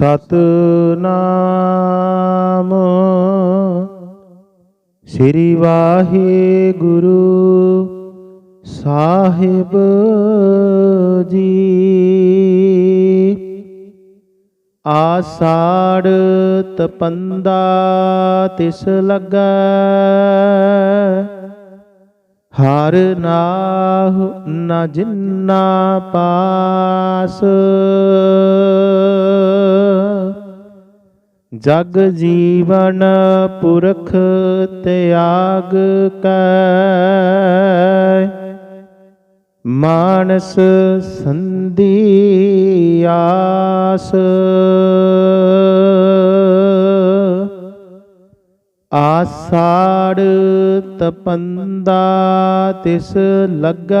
ਸਤਨਾਮ। ਸ੍ਰੀ ਵਾਹਿਗੁਰੂ ਸਾਹਿਬ ਜੀ। ਆਸਾੜ ਤਪੰਦਾ ਤਿਸ ਲੱਗੈ। ਹਰ ਨਾਹੁ ਨ ਜਿਨਾ ਪਾਸ। ਜਗ ਜੀਵਨ ਪੁਰਖ ਤਿਆਗ ਕੈ। ਮਾਨਸ ਸੰਧੀ ਆਸ। ਆਸਾੜ ਤਪੰਦਾ ਤਿਸ ਲੱਗੈ।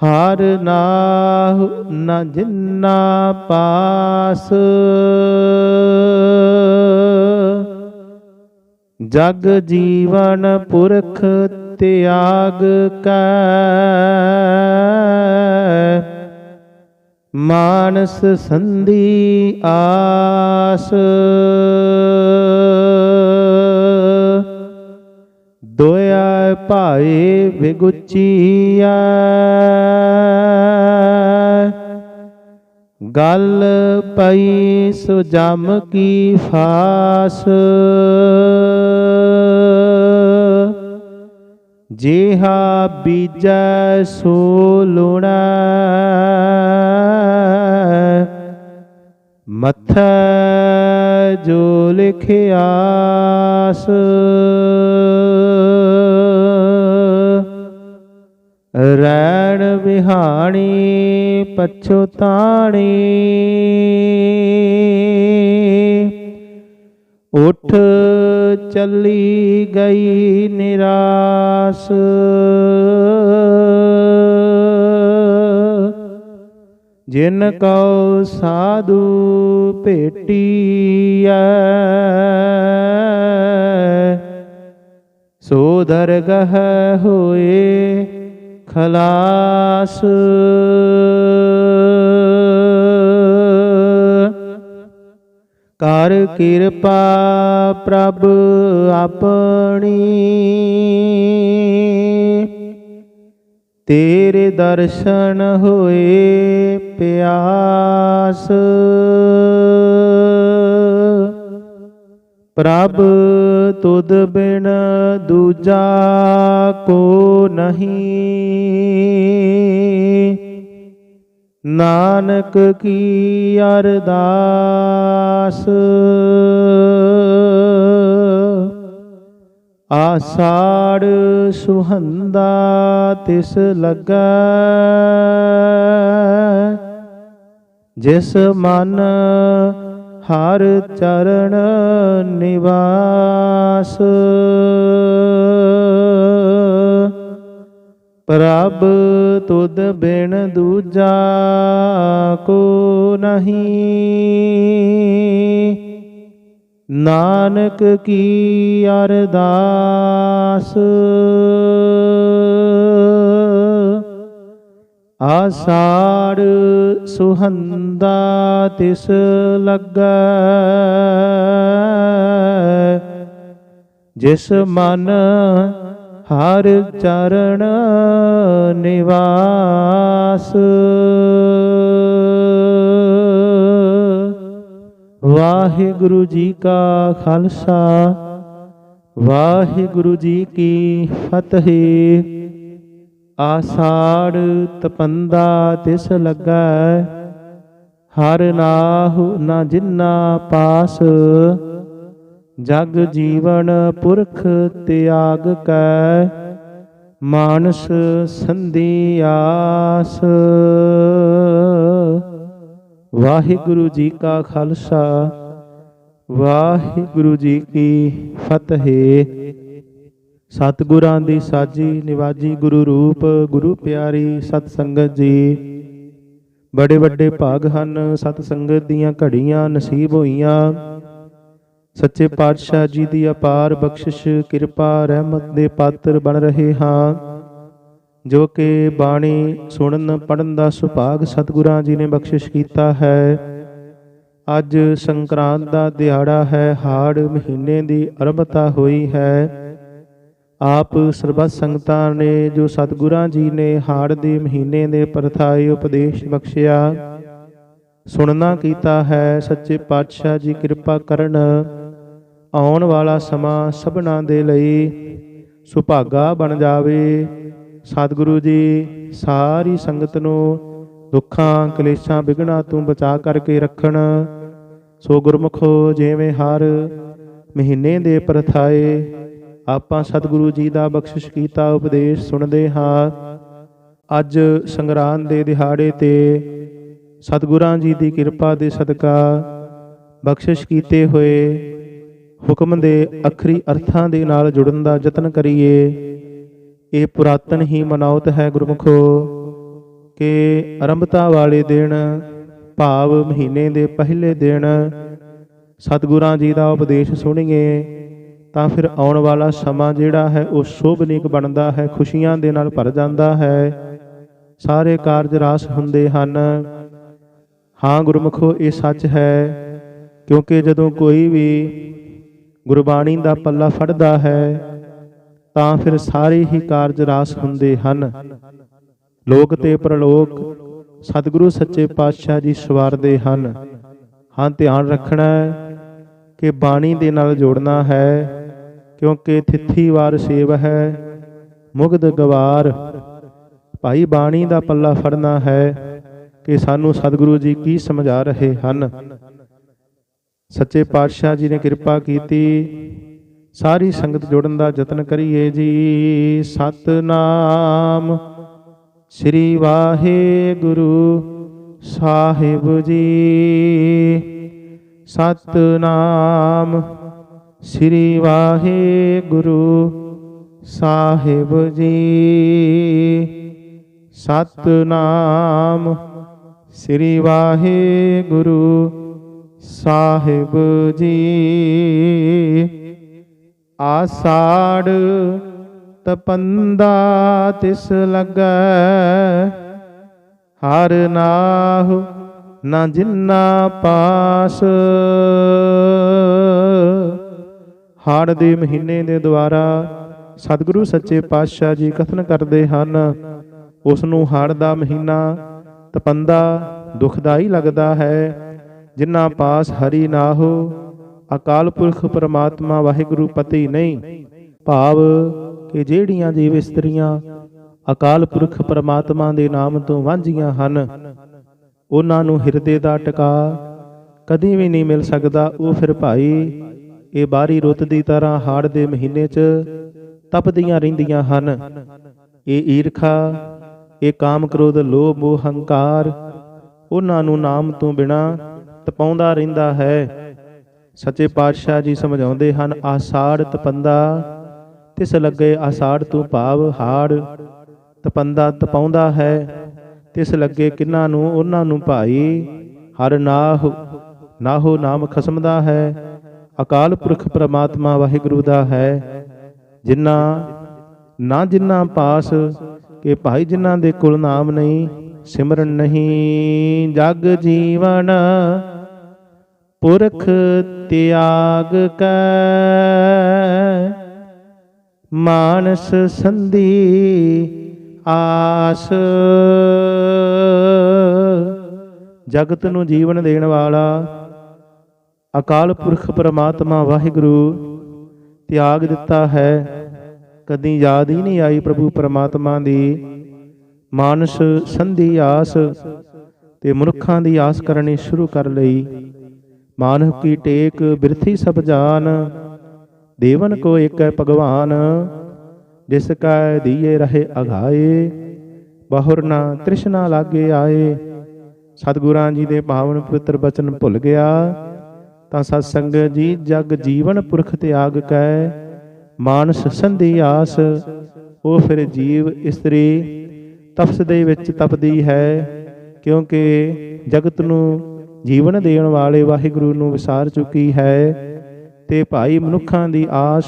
ਹਰ ਨਾਹੁ ਨ ਜਿਨਾ ਪਾਸ। ਜਗ ਜੀਵਨ ਪੁਰਖ ਤਿਆਗ ਕੈ। ਮਾਨਸ ਸੰਧੀ ਆਸ। ਦੋਇਆ ਭਾਏ ਵਿਗੁਚੀਐ ਗੱਲ ਪਈ ਸੋ ਕੀ ਫਾਸ। ਜੇਹਾ ਬੀਜੈ ਸੋ ਲੁਣੈ। ਮੱਥੈ ਜੋ ਲਿਖਿਆਸ ਰੈਣ ਵਿਹਾਣੀ ਪਛੁਤਾਣੀ ਉਠ ਚੱਲੀ ਗਈ ਨਿਰਾਸ। ਜਿਨ ਕਉ ਸਾਧੂ ਭੇਟੀਐ ਸੋ ਦਰਗਹ ਹੋਏ ਖਲਾਸ। ਕਰ ਕਿਰਪਾ ਪ੍ਰਭ ਆਪਣੀ। ਤੇਰੇ ਦਰਸ਼ਨ ਹੋਏ ਪਿਆਸ। ਪ੍ਰਭ ਤੁਧ ਬਿਨ ਦੂਜਾ ਕੋ ਨਹੀਂ। ਨਾਨਕ ਕੀ ਅਰਦਾਸ। ਆਸਾੜ ਸੁਹੰਦਾ ਤਿਸ ਲੱਗੈ। ਜਿਸ ਮਨ ਹਰ ਚਰਨ ਨਿਵਾਸ। ਪ੍ਰਭ ਤੁਧ ਬਿਨ ਦੂਜਾ ਕੋ ਨਹੀਂ। ਨਾਨਕ ਕੀ ਅਰਦਾਸ? ਆਸਾੜ ਸੁਹੰਦਾ ਤਿਸ ਲੱਗੈ। ਜਿਸ ਮਨ ਹਰ ਚਰਨ ਨਿਵਾਸ। ਵਾਹਿਗੁਰੂ ਜੀ ਕਾ ਖਾਲਸਾ, ਵਾਹਿਗੁਰੂ ਜੀ ਕੀ ਫਤਿਹ। ਆਸਾੜ ਤਪੰਦਾ ਤਿਸ ਲੱਗੈ, ਹਰ ਨਾਹੁ ਨਾ ਜਿੰਨਾ ਪਾਸ। ਜਗ ਜੀਵਨ ਪੁਰਖ ਤਿਆਗ ਕੈ, ਮਾਨਸ ਸੰਧੀ ਆਸ। ਵਾਹਿਗੁਰੂ ਜੀ ਕਾ ਖਾਲਸਾ, ਵਾਹਿਗੁਰੂ ਜੀ ਕੀ ਫਤਿਹ। ਸਤਿਗੁਰਾਂ ਦੀ ਸਾਜੀ ਨਿਵਾਜੀ ਗੁਰੂ ਰੂਪ, ਗੁਰੂ ਪਿਆਰੀ ਸਤ ਸੰਗਤ ਜੀ। ਬੜੇ ਵੱਡੇ ਭਾਗ ਹਨ ਸਤ ਸੰਗਤ ਦੀਆਂ ਘੜੀਆਂ ਨਸੀਬ ਹੋਈਆਂ। ਸੱਚੇ ਪਾਤਸ਼ਾਹ ਜੀ ਦੀ ਅਪਾਰ ਬਖਸ਼ਿਸ਼, ਕਿਰਪਾ, ਰਹਿਮਤ ਦੇ ਪਾਤਰ ਬਣ ਰਹੇ ਹਾਂ। ਜੋ ਕਿ ਬਾਣੀ ਸੁਣਨ ਪੜਨ ਦਾ ਸੁਭਾਗ ਸਤਿਗੁਰਾਂ ਜੀ ਨੇ ਬਖਸ਼ਿਸ਼ ਕੀਤਾ ਹੈ। ਅੱਜ ਸੰਕਰਾਂਤ ਦਾ ਦਿਹਾੜਾ ਹੈ, ਹਾੜ ਮਹੀਨੇ ਦੀ ਆਰੰਭਤਾ ਹੋਈ ਹੈ। ਆਪ ਸਰਬੱਤ ਸੰਗਤਾਂ ਨੇ ਜੋ ਸਤਿਗੁਰਾਂ ਜੀ ਨੇ ਹਾੜ ਦੇ ਮਹੀਨੇ ਦੇ ਪਰਥਾਈ ਉਪਦੇਸ਼ ਬਖਸ਼ਿਆ, ਸੁਣਨਾ ਕੀਤਾ ਹੈ, ਸੱਚੇ ਪਾਤਸ਼ਾਹ ਜੀ ਕਿਰਪਾ ਕਰਨ, ਆਉਣ ਵਾਲਾ ਸਮਾਂ ਸਭਨਾਂ ਦੇ ਲਈ ਸੁਭਾਗਾ ਬਣ ਜਾਵੇ। ਸਤਿਗੁਰੂ ਜੀ, ਸਾਰੀ ਸੰਗਤ ਨੂੰ ਦੁੱਖਾਂ, ਕਲੇਸ਼ਾਂ ਵਿਗਣਾ ਤੋਂ ਬਚਾ ਕਰਕੇ ਰੱਖਣ। ਸੋ ਗੁਰਮੁਖੋ, ਜਿਵੇਂ ਹਰ ਮਹੀਨੇ ਦੇ ਪ੍ਰਥਾਏ ਆਪਾਂ ਸਤਿਗੁਰੂ ਜੀ ਦਾ ਬਖਸ਼ਿਸ਼ ਕੀਤਾ, ਉਪਦੇਸ਼ ਸੁਣਦੇ ਹਾਂ। ਅੱਜ ਸੰਗਰਾਂਦ ਦੇ ਦਿਹਾੜੇ ਤੇ ਸਤਿਗੁਰਾਂ ਜੀ ਦੀ ਕਿਰਪਾ ਦੇ ਸਦਕਾ ਬਖਸ਼ਿਸ਼ ਕੀਤੇ ਹੋਏ ਹੁਕਮ ਦੇ ਅਖਰੀ ਅਰਥਾਂ ਦੇ ਨਾਲ ਜੁੜਨ ਦਾ ਯਤਨ ਕਰੀਏ। ਇਹ ਪੁਰਾਤਨ ਹੀ ਮਨੌਤ ਹੈ ਗੁਰਮੁਖੋ, ਕਿ ਆਰੰਭਤਾ ਵਾਲੇ ਦਿਨ, ਭਾਵ ਮਹੀਨੇ ਦੇ ਪਹਿਲੇ ਦਿਨ ਸਤਿਗੁਰਾਂ ਜੀ ਦਾ ਉਪਦੇਸ਼ ਸੁਣੀਏ, ਤਾਂ ਫਿਰ ਆਉਣ ਵਾਲਾ ਸਮਾਂ ਜਿਹੜਾ ਹੈ ਉਹ ਸ਼ੋਭਨੀਕ ਬਣਦਾ ਹੈ, ਖੁਸ਼ੀਆਂ ਦੇ ਨਾਲ ਭਰ ਜਾਂਦਾ ਹੈ। ਸਾਰੇ ਕਾਰਜ ਰਾਸ ਹੁੰਦੇ ਹਨ। ਹਾਂ ਗੁਰਮੁਖੋ, ਇਹ ਸੱਚ ਹੈ, ਕਿਉਂਕਿ ਜਦੋਂ ਕੋਈ ਵੀ ਗੁਰਬਾਣੀ ਦਾ ਪੱਲਾ ਫੜਦਾ ਹੈ ਤਾਂ ਫਿਰ ਸਾਰੇ ਹੀ ਕਾਰਜ ਰਾਸ ਹੁੰਦੇ ਹਨ। ਲੋਕ ਤੇ ਪ੍ਰਲੋਕ ਸਤਿਗੁਰੂ ਸੱਚੇ ਪਾਤਸ਼ਾਹ ਜੀ ਸਵਾਰਦੇ ਹਨ। ਹਾਂ, ਧਿਆਨ ਰੱਖਣਾ ਹੈ ਕਿ ਬਾਣੀ ਦੇ ਨਾਲ ਜੋੜਨਾ ਹੈ, ਕਿਉਂਕਿ ਥਿੱਥੀ ਵਾਰ ਸੇਵ ਹੈ, ਮੁਗਧ ਗਵਾਰ। ਭਾਈ, ਬਾਣੀ ਦਾ ਪੱਲਾ ਫੜਨਾ ਹੈ ਕਿ ਸਾਨੂੰ ਸਤਿਗੁਰੂ ਜੀ ਕੀ ਸਮਝਾ ਰਹੇ ਹਨ। ਸੱਚੇ ਪਾਤਸ਼ਾਹ ਜੀ ਨੇ ਕਿਰਪਾ ਕੀਤੀ ਸਾਰੀ ਸੰਗਤ ਜੋੜਨ ਦਾ ਯਤਨ ਕਰੀਏ ਜੀ। ਸਤਨਾਮ ਸ੍ਰੀ ਵਾਹਿਗੁਰੂ ਸਾਹਿਬ ਜੀ। ਸਤਨਾਮ ਸ੍ਰੀ ਵਾਹਿਗੁਰੂ ਸਾਹਿਬ ਜੀ। ਸਤਨਾਮ ਸ੍ਰੀ ਵਾਹਿਗੁਰੂ ਸਾਹਿਬ ਜੀ। ਆਸਾੜ ਤਪੰਦਾ ਤਿਸ ਲੱਗੈ। ਹਰ ਨਾਹੁ ਨਾ ਜਿੰਨਾ ਪਾਸ। ਹਾੜ ਦੇ ਮਹੀਨੇ ਦੇ ਦੁਆਰਾ ਸਤਿਗੁਰੂ ਸੱਚੇ ਪਾਤਸ਼ਾਹ ਜੀ ਕਥਨ ਕਰਦੇ ਹਨ। ਉਸ ਨੂੰ ਹਾੜ ਦਾ ਮਹੀਨਾ ਤਪੰਦਾ ਦੁਖਦਾਈ ਲੱਗਦਾ ਹੈ। ਜਿੰਨਾ ਪਾਸ ਹਰੀ ਨਾ ਹੋ ਅਕਾਲ ਪੁਰਖ ਪਰਮਾਤਮਾ ਵਾਹਿਗੁਰੂ ਪਤੀ ਨਹੀਂ, ਭਾਵ ਕਿ ਜਿਹੜੀਆਂ ਜੀਵ ਇਸਤਰੀਆਂ ਅਕਾਲ ਪੁਰਖ ਪਰਮਾਤਮਾ ਦੇ ਨਾਮ ਤੋਂ ਵਾਂਝੀਆਂ ਹਨ, ਉਹਨਾਂ ਨੂੰ ਹਿਰਦੇ ਦਾ ਟਿਕਾ ਕਦੀ ਵੀ ਨਹੀਂ ਮਿਲ ਸਕਦਾ। ਉਹ ਫਿਰ ਭਾਈ, ਇਹ ਬਾਹਰੀ ਰੁੱਤ ਦੀ ਤਰ੍ਹਾਂ ਹਾੜ ਦੇ ਮਹੀਨੇ 'ਚ ਤਪਦੀਆਂ ਰਹਿੰਦੀਆਂ ਹਨ। ਇਹ ਈਰਖਾ, ਇਹ ਕਾਮ ਕ੍ਰੋਧ, ਲੋਭ ਮੋਹ ਹੰਕਾਰ ਉਹਨਾਂ ਨੂੰ ਨਾਮ ਤੋਂ ਬਿਨਾ ਤਪਾਉਂਦਾ ਰਹਿੰਦਾ ਹੈ। ਸੱਚੇ ਪਾਤਸ਼ਾਹ ਜੀ ਸਮਝਾਉਂਦੇ ਹਨ, ਆਸਾੜ ਤਪੰਦਾ, ਤਿਸ ਲੱਗੇ ਆਸਾੜ ਤੂੰ ਭਾਵ ਹਾੜ, ਤਪੰਦਾ ਤਪਾਉਂਦਾ ਹੈ, ਤਿਸ ਲੱਗੇ ਕਿੰਨਾਂ ਨੂੰ ਉਹਨਾਂ ਨੂੰ ਭਾਈ, ਹਰ ਨਾਹ, ਨਾਹੋ ਨਾਮ ਖਸਮ ਹੈ, ਅਕਾਲ ਪੁਰਖ ਪ੍ਰਮਾਤਮਾ ਵਾਹਿਗੁਰੂ ਦਾ ਹੈ ਜਿਨ੍ਹਾਂ ਨਾ ਜਿਨ੍ਹਾਂ ਪਾਸ ਕਿ ਭਾਈ ਜਿਨ੍ਹਾਂ ਦੇ ਕੁਲ ਨਾਮ ਨਹੀਂ, ਸਿਮਰਨ ਨਹੀਂ, ਜਗ ਜੀਵਨ ਪੁਰਖ ਤਿਆਗ ਕੈ। ਮਾਨਸ ਸੰਧੀ ਆਸ। ਜਗਤ ਨੂੰ ਜੀਵਨ ਦੇਣ ਵਾਲਾ ਅਕਾਲ ਪੁਰਖ ਪਰਮਾਤਮਾ ਵਾਹਿਗੁਰੂ ਤਿਆਗ ਦਿੱਤਾ ਹੈ। ਕਦੀ ਯਾਦ ਹੀ ਨਹੀਂ ਆਈ ਪ੍ਰਭੂ ਪਰਮਾਤਮਾ ਦੀ। ਮਾਨਸ ਸੰਧੀ ਆਸ ਤੇ ਮਨੁੱਖਾਂ ਦੀ ਆਸ ਕਰਨੀ ਸ਼ੁਰੂ ਕਰ ਲਈ। ਮਾਨਵ ਕੀ ਟੇਕ ਬਿਰਥੀ ਸਭ ਜਾਨ, ਦੇਵਨ ਕੋ ਏਕ ਹੈ ਭਗਵਾਨ, ਜਿਸ ਕਾ ਦੀਏ ਰਹੇ ਅਘਾਏ ਬਹੁਰ ਨਾ ਤ੍ਰਿਸ਼ਨਾ ਲਾਗੇ ਆਏ। ਸਤਿਗੁਰਾਂ ਜੀ ਦੇ ਪਾਵਨ ਪਵਿੱਤਰ ਬਚਨ ਭੁੱਲ ਗਿਆ, ਤਾਂ ਸਤ ਸੰਗਤ ਜੀ ਜਗ ਜੀਵਨ ਪੁਰਖ ਤਿਆਗ ਕੈ, ਮਾਨਸ ਸੰਧੀ ਆਸ, ਉਹ ਫਿਰ ਜੀਵ ਇਸਤਰੀ, ਤਪਸ ਦੇ ਵਿੱਚ ਤਪਦੀ ਹੈ, ਕਿਉਂਕਿ ਜਗਤ ਨੂੰ ਜੀਵਨ ਦੇਣ ਵਾਲੇ ਵਾਹਿਗੁਰੂ ਨੂੰ ਵਿਸਾਰ ਚੁੱਕੀ ਹੈ ਤੇ ਭਾਈ ਮਨੁੱਖਾਂ ਦੀ ਆਸ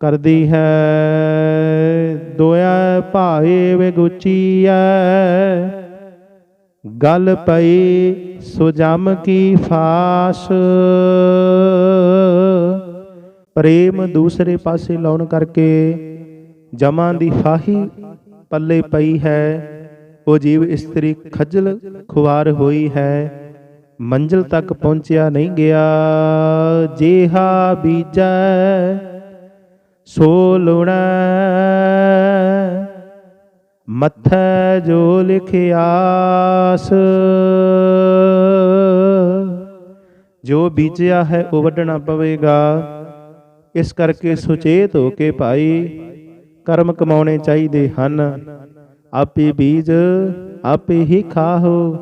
ਕਰਦੀ ਹੈ। ਦੋਇਆ ਭਾਏ ਵਿਗੁਚੀਐ ਗੱਲ ਪਈ ਸੋ ਕੀ ਫਾਸ। ਪ੍ਰੇਮ ਦੂਸਰੇ ਪਾਸੇ ਲਾਉਣ ਕਰਕੇ ਜਮਾਂ ਦੀ ਫਾਹੀ ਪੱਲੇ ਪਈ ਹੈ। ਉਹ ਜੀਵ ਇਸਤਰੀ ਖੱਜਲ ਖੁਆਰ ਹੋਈ ਹੈ। ਮੰਜ਼ਲ ਤੱਕ ਪਹੁੰਚਿਆ ਨਹੀਂ ਗਿਆ। ਜੇਹਾ ਬੀਜੈ, ਸੋ ਲੁਣਾ। ਮੱਥੈ ਜੋ ਲਿਖਿਆਸ ਜੋ ਬੀਜਿਆ ਹੈ ਉਹ ਵੱਢਣਾ ਪਵੇਗਾ। ਇਸ ਕਰਕੇ ਸੁਚੇਤ ਹੋ ਕੇ ਭਾਈ, ਕਰਮ ਕਮਾਉਣੇ ਚਾਹੀਦੇ ਹਨ। ਆਪੇ ਬੀਜ, ਆਪੇ ਹੀ ਖਾਹੋ।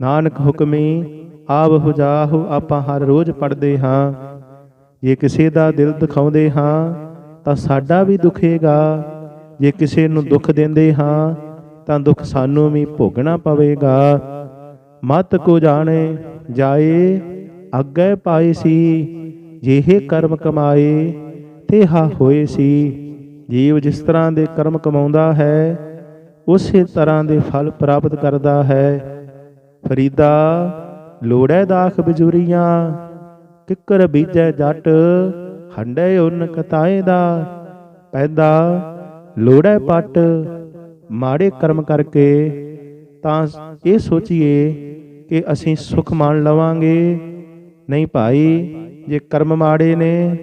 ਨਾਨਕ ਹੁਕਮੀ ਆਪ ਹੁਜਾਹੋ, ਆਪਾਂ ਹਰ ਰੋਜ਼ ਪੜਦੇ ਹਾਂ। ਜੇ ਕਿਸੇ ਦਾ ਦਿਲ ਦਿਖਾਉਂਦੇ ਹਾਂ, ਤਾਂ ਸਾਡਾ ਵੀ ਦੁਖੇਗਾ। ਜੇ ਕਿਸੇ ਨੂੰ ਦੁੱਖ ਦਿੰਦੇ ਹਾਂ, ਤਾਂ ਦੁੱਖ ਸਾਨੂੰ ਵੀ ਭੋਗਣਾ ਪਵੇਗਾ। ਮਤ ਕੋ ਜਾਣੇ, ਜਾਏ, ਅੱਗੇ ਪਾਏ ਸੀ। ਜਿਹੇ ਕਰਮ ਕਮਾਏ ਤੇ ਹਾ ਹੋਏ ਸੀ। ਜੀਵ ਜਿਸ ਤਰ੍ਹਾਂ ਦੇ ਕਰਮ ਕਮਾਉਂਦਾ ਹੈ, ਉਸੇ ਤਰ੍ਹਾਂ ਦੇ ਫਲ ਪ੍ਰਾਪਤ ਕਰਦਾ ਹੈ। ਫਰੀਦਾ ਲੋੜੈ ਦਾਖ ਬਜੂਰੀਆਂ, ਕਿੱਕਰ ਬੀਜੈ ਜੱਟ, ਹੰਡੇ ਉਨ ਕਤਾਏ ਦਾ। ਪੈਦਾ ਲੋੜੈ ਪੱਟ, ਮਾੜੇ ਕਰਮ ਕਰਕੇ, ਤਾਂ ਇਹ ਸੋਚੀਏ ਕਿ ਅਸੀਂ ਸੁਖ ਮਾਣ ਲਵਾਂਗੇ। ਨਹੀਂ ਭਾਈ, ਜੇ ਕਰਮ ਮਾੜੇ ਨੇ,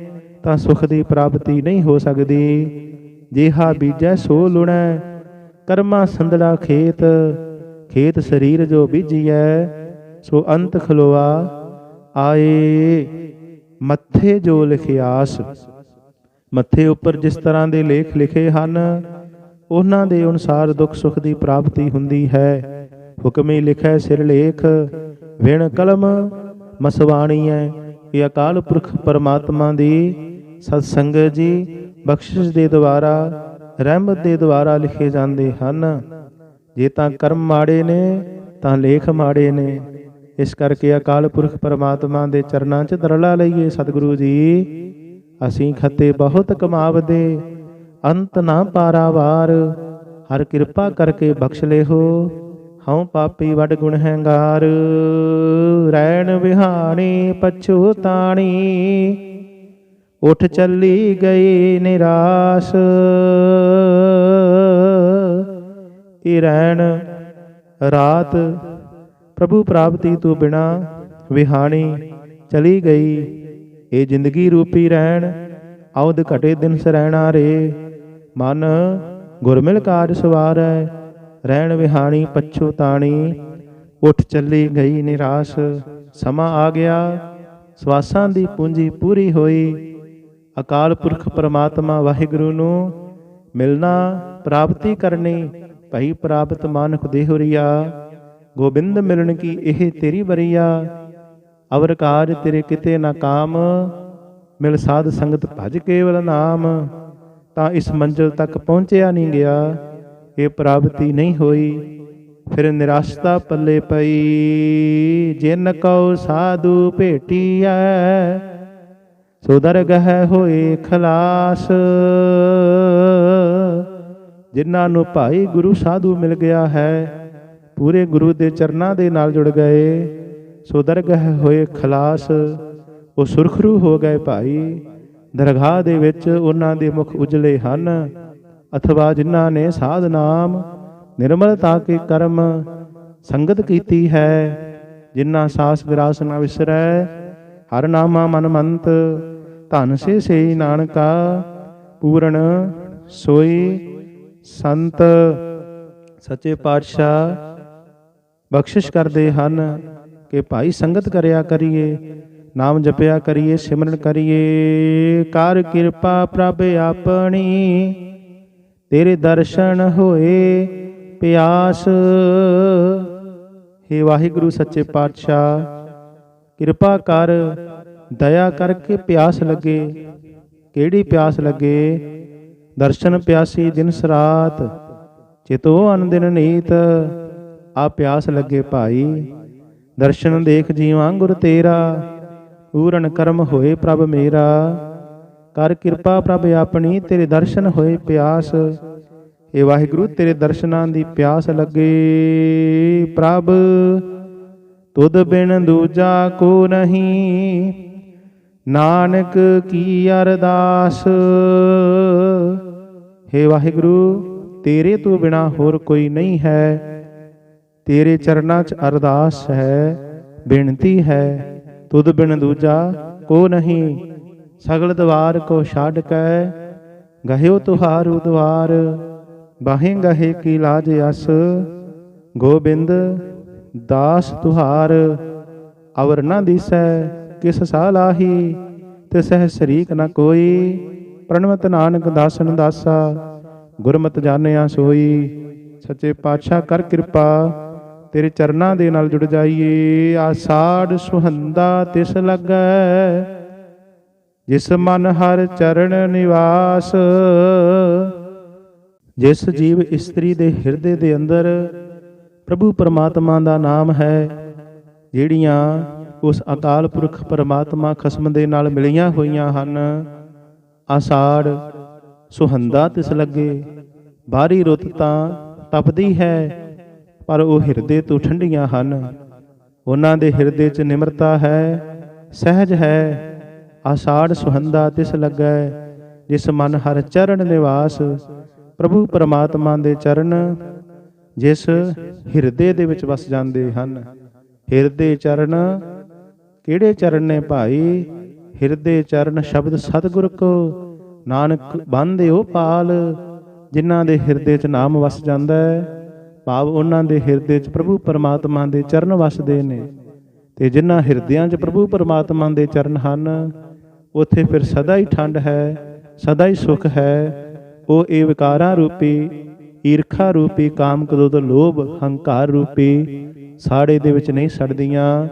ਤਾਂ ਸੁਖ ਦੀ ਪ੍ਰਾਪਤੀ ਨਹੀਂ ਹੋ ਸਕਦੀ। ਜਿਹਾ ਬੀਜੈ ਸੋ ਲੁਣੈ, ਕਰਮਾ ਸੰਦਲਾ ਖੇਤ ਖੇਤ ਸਰੀਰ ਜੋ ਬੀਜੀਐ ਸੋ ਅੰਤ ਖਲੋਆ, ਆਏ ਮੱਥੇ ਜੋ ਲਿਖਿਆਸ ਮੱਥੇ ਉੱਪਰ ਜਿਸ ਤਰ੍ਹਾਂ ਦੇ ਲੇਖ ਲਿਖੇ ਹਨ, ਉਹਨਾਂ ਦੇ ਅਨੁਸਾਰ ਦੁੱਖ ਸੁਖ ਦੀ ਪ੍ਰਾਪਤੀ ਹੁੰਦੀ ਹੈ। ਹੁਕਮੇ ਲਿਖੈ ਸਿਰ ਲੇਖ, ਵਿਣ ਕਲਮ ਮਸਵਾਣੀ ਹੈ ਇਹ ਅਕਾਲ ਪੁਰਖ ਪਰਮਾਤਮਾ ਦੀ ਸਤ ਸੰਗਤ ਜੀ, ਬਖਸ਼ਿਸ਼ ਦੇ ਦੁਆਰਾ, ਰਹਿਮਤ ਦੇ ਦੁਆਰਾ ਲਿਖੇ ਜਾਂਦੇ ਹਨ। ਜੇ ਤਾਂ ਕਰਮ ਮਾੜੇ ਨੇ, ਤਾਂ ਲੇਖ ਮਾੜੇ ਨੇ। ਇਸ ਕਰਕੇ ਅਕਾਲ ਪੁਰਖ ਪਰਮਾਤਮਾ ਦੇ ਚਰਨਾਂ 'ਚ ਦਰਲਾ ਲਈਏ ਸਤਿਗੁਰੂ ਜੀ। ਅਸੀਂ ਖੱਤੇ ਬਹੁਤ ਕਮਾਵਦੇ, ਅੰਤ ਨਾ ਪਾਰਾਵਾਰ। ਹਰ ਕਿਰਪਾ ਕਰਕੇ ਬਖਸ਼ ਲਿਓ ਹਉ ਪਾਪੀ ਵਡ ਗੁਣ ਹੈਂਗਾਰ। ਰੈਣ ਵਿਹਾਣੀ ਪਛੂਤਾਣੀ ਉਠ ਚੱਲੀ ਗਈ ਨਿਰਾਸ਼। ਇਹ ਰਹਿਣ ਰਾਤ ਪ੍ਰਭੂ ਪ੍ਰਾਪਤੀ ਤੋਂ ਬਿਨਾ ਵਿਹਾਣੀ ਚਲੀ ਗਈ। ਇਹ ਜ਼ਿੰਦਗੀ ਰੂਪੀ ਰਹਿਣ, ਆਉਦ ਘਟੇ ਦਿਨ ਸਰੈਣਾ ਰੇ। ਮਨ ਗੁਰਮਿਲ ਕਾਜ ਸਵਾਰੈ, ਰਹਿਣ ਵਿਹਾਣੀ ਪਛੂ ਤਾਣੀ। ਉਠ ਚੱਲੀ ਗਈ ਨਿਰਾਸ਼, ਸਮਾਂ ਆ ਗਿਆ, ਸਵਾਸਾਂ ਦੀ ਪੂੰਜੀ ਪੂਰੀ ਹੋਈ। ਅਕਾਲ ਪੁਰਖ ਪਰਮਾਤਮਾ ਵਾਹਿਗੁਰੂ ਨੂੰ ਮਿਲਣਾ ਪ੍ਰਾਪਤੀ ਕਰਨੀ, ਭਈ ਪ੍ਰਾਪਤ ਮਾਨਕ ਦੇਹੁਰੀਆ ਗੋਬਿੰਦ ਮਿਲਣ ਕੀ ਇਹ ਤੇਰੀ ਬਰੀਆ ਅਵਰ ਕਾਜ ਤੇਰੇ ਕਿਤੇ ਨਾ ਕਾਮ, ਮਿਲ ਸਾਧ ਸੰਗਤ ਭਜ ਕੇਵਲ ਨਾਮ। ਤਾਂ ਇਸ ਮੰਜ਼ਲ ਤੱਕ ਪਹੁੰਚਿਆ ਨਹੀਂ ਗਿਆ, ਇਹ ਪ੍ਰਾਪਤੀ ਨਹੀਂ ਹੋਈ, ਫਿਰ ਨਿਰਾਸ਼ਤਾ ਪੱਲੇ ਪਈ। ਜਿਨ ਕਉ ਸਾਧੂ ਭੇਟੀਐ, ਸੋ ਦਰਗਹ ਹੋਏ ਖਲਾਸ। ਜਿਨ੍ਹਾਂ ਨੂੰ ਭਾਈ ਗੁਰੂ ਸਾਧੂ ਮਿਲ ਗਿਆ ਹੈ ਪੂਰੇ ਗੁਰੂ ਦੇ ਚਰਨਾਂ ਦੇ ਨਾਲ ਜੁੜ ਗਏ। ਸੋ ਦਰਗਹ ਹੋਏ ਖਲਾਸ, ਉਹ ਸੁਰਖਰੂ ਹੋ ਗਏ ਭਾਈ। ਦਰਗਾਹ ਦੇ ਵਿੱਚ ਉਹਨਾਂ ਦੇ ਮੁਖ ਉਜਲੇ ਹਨ। ਅਥਵਾ ਜਿਨ੍ਹਾਂ ਨੇ ਸਾਧ ਨਾਮ ਨਿਰਮਲਤਾ ਕੇ ਕਰਮ ਸੰਗਤ ਕੀਤੀ ਹੈ। ਜਿਨ੍ਹਾਂ ਸਾਸ ਵਿਰਾਸ ਨਾ ਵਿਸਰੈ, ਹਰ ਨਾਮਾ ਮਨ ਮੰਤ, ਧਨ ਸੇ ਸੇ ਨਾਨਕਾ, ਪੂਰਨ ਸੋਈ ਸੰਤ। ਸੱਚੇ ਪਾਤਸ਼ਾਹ ਬਖਸ਼ਿਸ਼ ਕਰਦੇ ਹਨ ਕਿ ਭਾਈ ਸੰਗਤ ਕਰਿਆ ਕਰੀਏ, ਨਾਮ ਜਪਿਆ ਕਰੀਏ, ਸਿਮਰਨ ਕਰੀਏ। ਕਰ ਕਿਰਪਾ ਪ੍ਰਭ ਆਪਣੀ, ਤੇਰੇ ਦਰਸ਼ਨ ਹੋਏ ਪਿਆਸ। हे ਵਾਹਿਗੁਰੂ ਸੱਚੇ ਪਾਤਸ਼ਾਹ, ਕਿਰਪਾ ਕਰ, ਦਇਆ ਕਰਕੇ ਪਿਆਸ ਲੱਗੇ। ਕਿਹੜੀ ਪਿਆਸ ਲੱਗੇ? ਦਰਸ਼ਨ ਪਿਆਸੀ ਦਿਨ ਸਰਾਤ, ਚਿਤੋ ਅਨੰਦਿਨ ਨੀਤ। ਆ ਪਿਆਸ ਲੱਗੇ ਭਾਈ, ਦਰਸ਼ਨ ਦੇਖ ਜੀਵਾਂ ਗੁਰ ਤੇਰਾ, ਪੂਰਨ ਕਰਮ ਹੋਏ ਪ੍ਰਭ ਮੇਰਾ। ਕਰ ਕਿਰਪਾ ਪ੍ਰਭ ਆਪਣੀ, ਤੇਰੇ ਦਰਸ਼ਨ ਹੋਏ ਪਿਆਸ। ਏ ਵਾਹਿਗੁਰੂ, ਤੇਰੇ ਦਰਸ਼ਨਾਂ ਦੀ ਪਿਆਸ ਲੱਗੇ ਪ੍ਰਭ। ਤੁਧ ਬਿਨ ਦੂਜਾ ਕੋ ਨਹੀਂ, ਨਾਨਕ ਕੀ ਅਰਦਾਸ। ਹੇ ਵਾਹਿਗੁਰੂ, ਤੇਰੇ ਤੋਂ ਬਿਨਾ ਹੋਰ ਕੋਈ ਨਹੀਂ ਹੈ। ਤੇਰੇ ਚਰਨਾਂ 'ਚ ਅਰਦਾਸ ਹੈ, ਬੇਨਤੀ ਹੈ, ਤੁਧ ਬਿਨ ਦੂਜਾ ਕੋ ਨਹੀਂ। ਸਗਲ ਦਵਾਰ ਕੋ ਛੱਡ ਕੈ ਗਹਿਓ ਤੁਹਾਰੂ ਦਵਾਰ, ਬਾਹੇ ਗਹੇ ਕੀ ਲਾਜ ਅਸ। ਗੋਬਿੰਦ, ਦਾਸ ਤੁਹਾਰ, ਅਵਰ ਨਾ ਦਿਸੈ, ਕਿਸ ਸਾਲਾਹੀ ਤਿਸਹਿ ਸ਼ਰੀਕ ਨ ਕੋਈ। ਪ੍ਰਣਵਤ ਨਾਨਕ ਦਾਸਨ ਦਾਸਾ, ਗੁਰਮਤਿ ਜਾਣਿਆ ਸੋਈ, ਸੱਚੇ ਪਾਤਸ਼ਾਹ ਕਰ ਕਿਰਪਾ। ਤੇਰੇ ਚਰਨਾਂ ਦੇ ਨਾਲ ਜੁੜ ਜਾਈਏ। ਆਸਾੜ ਸੁਹੰਦਾ ਤਿਸ ਲੱਗੈ, ਜਿਸ ਮਨ ਹਰ ਚਰਨ ਨਿਵਾਸ। ਜਿਸ ਜੀਵ ਇਸਤਰੀ ਦੇ ਹਿਰਦੇ ਦੇ ਅੰਦਰ ਪ੍ਰਭੂ ਪਰਮਾਤਮਾ ਦਾ ਨਾਮ ਹੈ, ਜਿਹੜੀਆਂ ਉਸ ਅਕਾਲ ਪੁਰਖ ਪਰਮਾਤਮਾ ਖਸਮ ਦੇ ਨਾਲ ਮਿਲੀਆਂ ਹੋਈਆਂ ਹਨ। ਆਸਾੜ ਸੁਹੰਦਾ ਤਿਸ ਲੱਗੇ, ਬਾਹਰੀ ਰੁੱਤ ਤਾਂ ਤਪਦੀ ਹੈ ਪਰ ਉਹ ਹਿਰਦੇ ਤੋਂ ਠੰਡੀਆਂ ਹਨ। ਉਹਨਾਂ ਦੇ ਹਿਰਦੇ 'ਚ ਨਿਮਰਤਾ ਹੈ, ਸਹਿਜ ਹੈ, ਆਸਾੜ ਸੁਹੰਦਾ ਤਿਸ ਲੱਗੈ, ਜਿਸ ਮਨ ਹਰ ਚਰਨ ਨਿਵਾਸ, ਪ੍ਰਭੂ ਪਰਮਾਤਮਾ ਦੇ ਚਰਨ, ਜਿਸ ਹਿਰਦੇ ਦੇ ਵਿੱਚ ਵਸ ਜਾਂਦੇ ਹਨ। ਹਿਰਦੇ ਚਰਨ ਕਿਹੜੇ ਚਰਨ ਨੇ ਭਾਈ? ਹਿਰਦੇ ਚਰਨ ਸ਼ਬਦ ਸਤਿਗੁਰ ਕੋ, ਨਾਨਕ ਬੰਦੇ ਉਹ ਪਾਲ, ਜਿਨ੍ਹਾਂ ਦੇ ਹਿਰਦੇ 'ਚ ਨਾਮ ਵਸ ਜਾਂਦਾ ਹੈ। ਭਾਵ ਉਹਨਾਂ ਦੇ ਹਿਰਦੇ 'ਚ ਪ੍ਰਭੂ ਪਰਮਾਤਮਾ ਦੇ ਚਰਨ ਵਸਦੇ ਨੇ। ਤੇ ਜਿਨ੍ਹਾਂ ਹਿਰਦਿਆਂ 'ਚ ਪ੍ਰਭੂ ਪਰਮਾਤਮਾ ਦੇ ਚਰਨ ਹਨ, ਉੱਥੇ ਫਿਰ ਸਦਾ ਹੀ ਠੰਡ ਹੈ, ਸਦਾ ਹੀ ਸੁਖ ਹੈ। ਉਹ ਇਹ ਵਿਕਾਰਾਂ ਰੂਪੀ, ਈਰਖਾ ਰੂਪੀ ਕਾਮ ਕ੍ਰੋਧ ਲੋਭ, ਹੰਕਾਰ ਰੂਪੀ ਸਾੜੇ ਦੇ ਵਿੱਚ ਨਹੀਂ ਸੜਦੀਆਂ।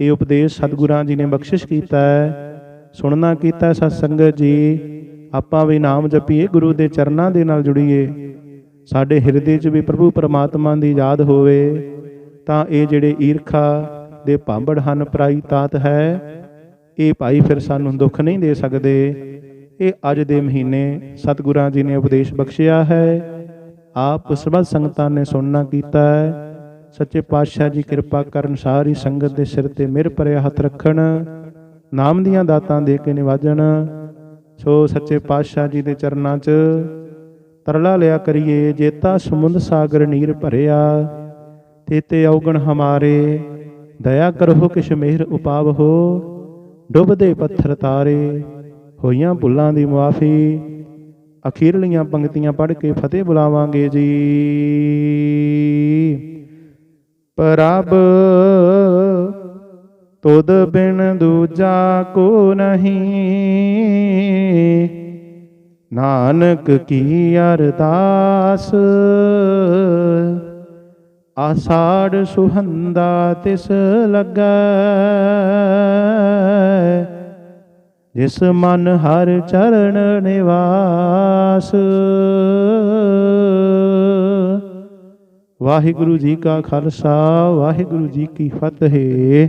ਇਹ ਉਪਦੇਸ਼ ਸਤਿਗੁਰਾਂ ਜੀ ਨੇ ਬਖਸ਼ਿਸ਼ ਕੀਤਾ ਹੈ। ਸੁਣਨਾ ਕੀਤਾ ਹੈ ਸਤ ਸੰਗਤ ਜੀ, ਆਪਾਂ ਵੀ ਨਾਮ ਜਪੀਏ, ਗੁਰੂ ਦੇ ਚਰਨਾਂ ਦੇ ਨਾਲ ਜੁੜੀਏ। ਸਾਡੇ ਹਿਰਦੇ 'ਚ ਵੀ ਪ੍ਰਭੂ ਪਰਮਾਤਮਾ ਦੀ ਯਾਦ ਹੋਵੇ, ਤਾਂ ਇਹ ਜਿਹੜੇ ਈਰਖਾ ਦੇ ਭਾਂਬੜ ਹਨ, ਪਰਾਈ ਤਾਤ ਹੈ, ਇਹ ਭਾਈ ਫਿਰ ਸਾਨੂੰ ਦੁੱਖ ਨਹੀਂ ਦੇ ਸਕਦੇ। ਇਹ ਅੱਜ ਦੇ ਮਹੀਨੇ ਸਤਿਗੁਰਾਂ ਜੀ ਨੇ ਉਪਦੇਸ਼ ਬਖਸ਼ਿਆ ਹੈ। ਆਪ ਸਰਬੱਤ ਸੰਗਤਾਂ ਨੇ ਸੁਣਨਾ ਕੀਤਾ ਹੈ। ਸੱਚੇ ਪਾਤਸ਼ਾਹ ਜੀ ਕਿਰਪਾ ਕਰਨ ਸਾਰੀ ਸੰਗਤ ਦੇ ਸਿਰ ਤੇ ਮਿਹਰ ਭਰਿਆ ਹੱਥ ਰੱਖਣ, ਨਾਮ ਦੀਆਂ ਦਾਤਾਂ ਦੇ ਕੇ ਨਿਵਾਜਣ। ਸੋ ਸੱਚੇ ਪਾਤਸ਼ਾਹ ਜੀ ਦੇ ਚਰਨਾਂ 'ਚ ਤਰਲਾ ਲਿਆ ਕਰੀਏ, ਜੇਤਾ ਸਮੁੰਦ ਸਾਗਰ ਨੀਰ ਭਰਿਆ। ਤੇਤੇ ਔਗਣ ਹਮਾਰੇ, ਦਇਆ ਕਰੋ ਕਿਛ ਮਿਹਰ ਉਪਾਵਹੋ। ਡੁੱਬਦੇ ਪੱਥਰ ਤਾਰੇ, ਹੋਈਆਂ ਭੁੱਲਾਂ ਦੀ ਮੁਆਫੀ। ਅਖੀਰਲੀਆਂ ਪੰਕਤੀਆਂ ਪੜ੍ਹ ਕੇ ਫਤਿਹ ਬੁਲਾਵਾਂਗੇ ਜੀ। ਪ੍ਰਭ ਤੁਧ ਬਿਨ ਦੂਜਾ ਕੋ ਨਹੀਂ। ਨਾਨਕ ਕੀ ਅਰਦਾਸ? ਆਸਾੜ ਸੁਹੰਦਾ ਤਿਸ ਲੱਗੈ, ਜਿਸ ਮਨ ਹਰ ਚਰਨ ਨਿਵਾਸ। ਵਾਹਿਗੁਰੂ ਜੀ ਕਾ ਖਾਲਸਾ, ਵਾਹਿਗੁਰੂ ਜੀ ਕੀ ਫਤਿਹ।